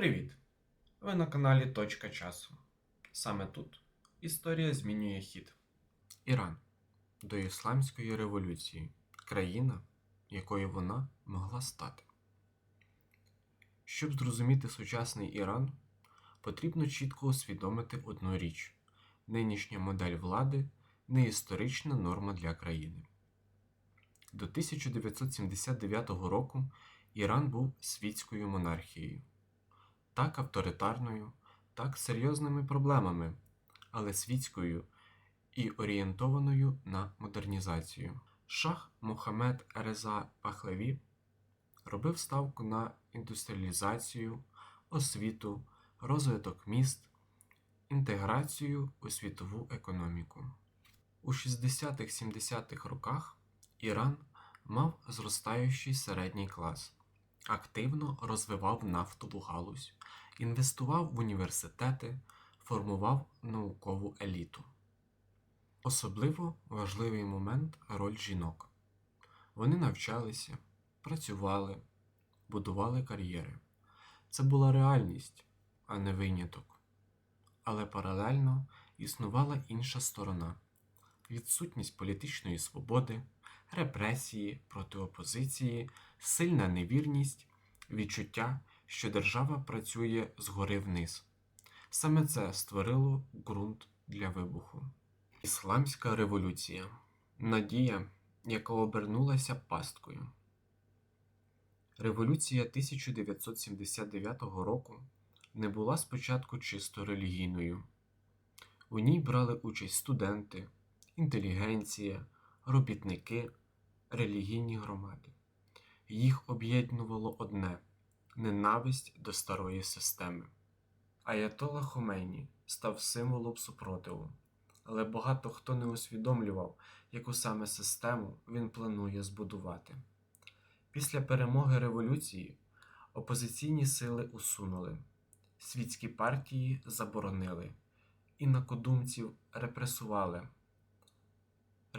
Привіт! Ви на каналі Точка часу. Саме тут історія змінює хід. Іран до Ісламської революції країна, якою вона могла стати. Щоб зрозуміти сучасний Іран, потрібно чітко усвідомити одну річ: нинішня модель влади не історична норма для країни. До 1979 року Іран був світською монархією так авторитарною, так серйозними проблемами, але світською і орієнтованою на модернізацію. Шах Мохамед Реза Пахлеві робив ставку на індустріалізацію, освіту, розвиток міст, інтеграцію у світову економіку. У 60-70-х роках Іран мав зростаючий середній клас активно розвивав нафтову галузь, інвестував в університети, формував наукову еліту. Особливо важливий момент роль жінок. Вони навчалися, працювали, будували кар'єри. Це була реальність, а не виняток. Але паралельно існувала інша сторона відсутність політичної свободи, репресії проти опозиції, сильна невірність, відчуття, що держава працює згори вниз. Саме це створило ґрунт для вибуху. Ісламська революція надія, яка обернулася пасткою. Революція 1979 року не була спочатку чисто релігійною. У ній брали участь студенти, інтелігенція, робітники, релігійні громади. Їх об'єднувало одне ненависть до старої системи. Аятола Хомейні став символом супротиву, але багато хто не усвідомлював, яку саме систему він планує збудувати. Після перемоги революції опозиційні сили усунули, світські партії заборонили, інакодумців репресували.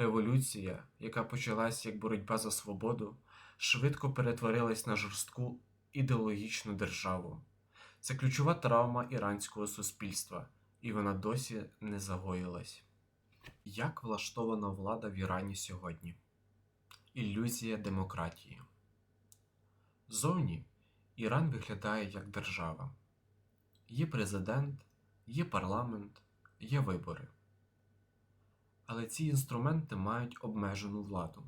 Революція, яка почалась як боротьба за свободу, швидко перетворилась на жорстку ідеологічну державу. Це ключова травма іранського суспільства, і вона досі не загоїлась. Як влаштована влада в Ірані сьогодні? Ілюзія демократії. Зовні Іран виглядає як держава. Є президент, є парламент, є вибори. Але ці інструменти мають обмежену владу.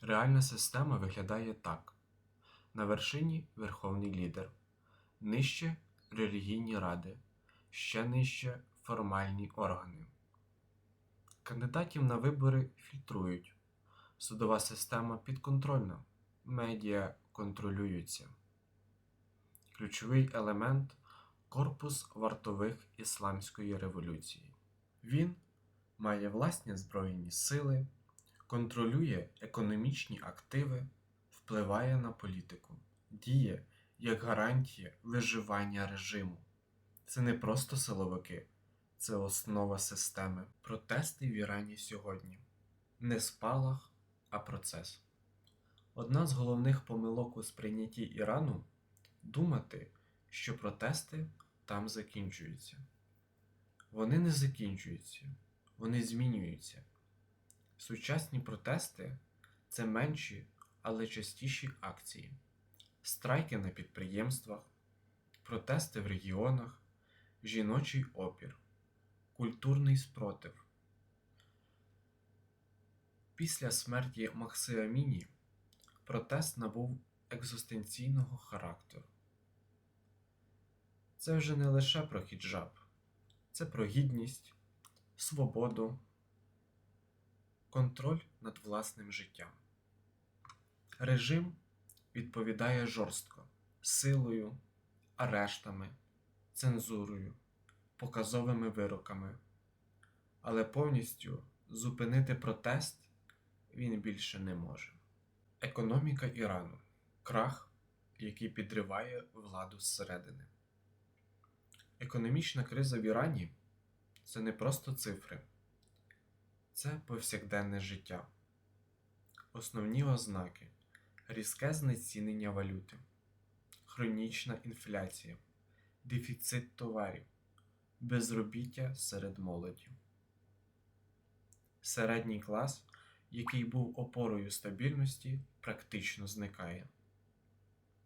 Реальна система виглядає так: на вершині верховний лідер, нижче релігійні ради, ще нижче формальні органи. Кандидатів на вибори фільтрують, судова система підконтрольна, медіа контролюються. Ключовий елемент корпус вартових ісламської революції. Він має власні збройні сили, контролює економічні активи, впливає на політику, діє як гарантія виживання режиму. Це не просто силовики, це основа системи. Протести в Ірані сьогодні не спалах, а процес. Одна з головних помилок у сприйнятті Ірану думати, що протести там закінчуються. Вони не закінчуються вони змінюються. Сучасні протести це менші, але частіші акції, страйки на підприємствах, протести в регіонах, жіночий опір, культурний спротив. Після смерті Макси Аміні протест набув екзистенційного характеру. Це вже не лише про хіджаб, це про гідність, свободу, контроль над власним життям. Режим відповідає жорстко силою, арештами, цензурою, показовими вироками, але повністю зупинити протест він більше не може. Економіка Ірану крах, який підриває владу зсередини. Економічна криза в Ірані це не просто цифри, це повсякденне життя. Основні ознаки різке знецінення валюти, хронічна інфляція, дефіцит товарів, безробіття серед молоді. Середній клас, який був опорою стабільності, практично зникає.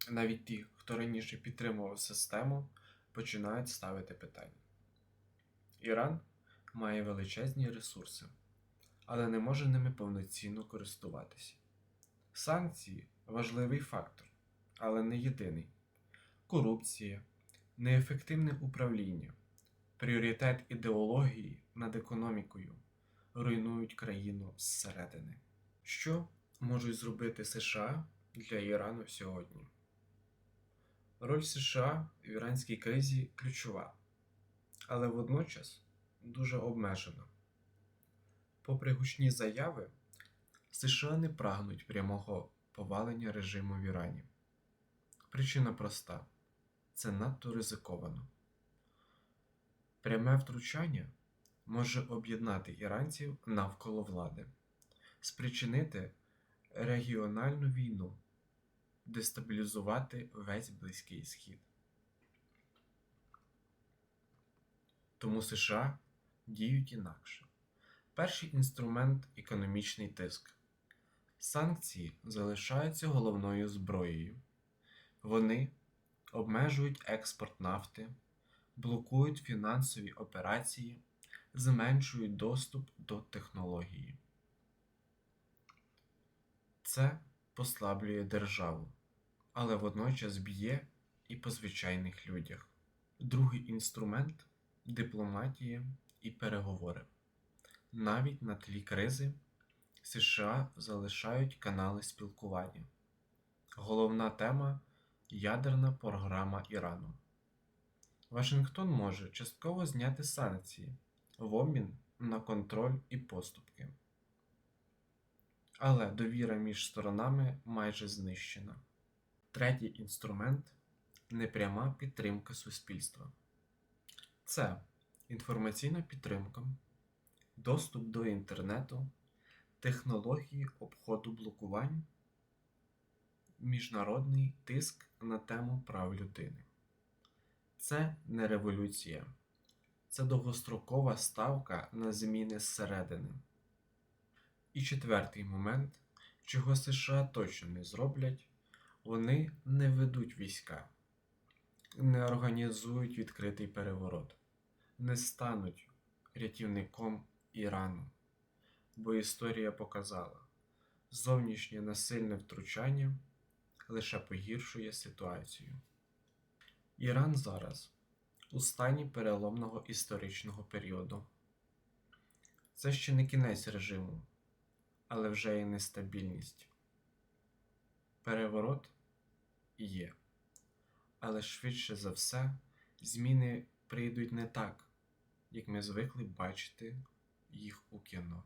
Навіть ті, хто раніше підтримував систему, починають ставити питання. Іран має величезні ресурси, але не може ними повноцінно користуватися. Санкції важливий фактор, але не єдиний. Корупція, неефективне управління, пріоритет ідеології над економікою руйнують країну зсередини. Що можуть зробити США для Ірану сьогодні? Роль США в іранській кризі ключова, але водночас дуже обмежена. Попри гучні заяви, США не прагнуть прямого повалення режиму в Ірані. Причина проста це надто ризиковано. Пряме втручання може об'єднати іранців навколо влади, спричинити регіональну війну, дестабілізувати весь Близький Схід. Тому США діють інакше. Перший інструмент економічний тиск. Санкції залишаються головною зброєю. Вони обмежують експорт нафти, блокують фінансові операції, зменшують доступ до технології. Це послаблює державу, але водночас б'є і по звичайних людях. Другий інструмент дипломатія і переговори. Навіть на тлі кризи США залишають канали спілкування. Головна тема ядерна програма Ірану. Вашингтон може частково зняти санкції в обмін на контроль і поступки. Але довіра між сторонами майже знищена. Третій інструмент непряма підтримка суспільства. Це інформаційна підтримка, доступ до інтернету, технології обходу блокувань, міжнародний тиск на тему прав людини. Це не революція, це довгострокова ставка на зміни зсередини. І четвертий момент, чого США точно не зроблять, вони не ведуть війська, не організують відкритий переворот, не стануть рятівником Ірану. Бо історія показала, зовнішнє насильне втручання лише погіршує ситуацію. Іран зараз у стані переломного історичного періоду. Це ще не кінець режиму, але вже і нестабільність. Переворот є, але швидше за все зміни прийдуть не так, як ми звикли бачити їх у кіно.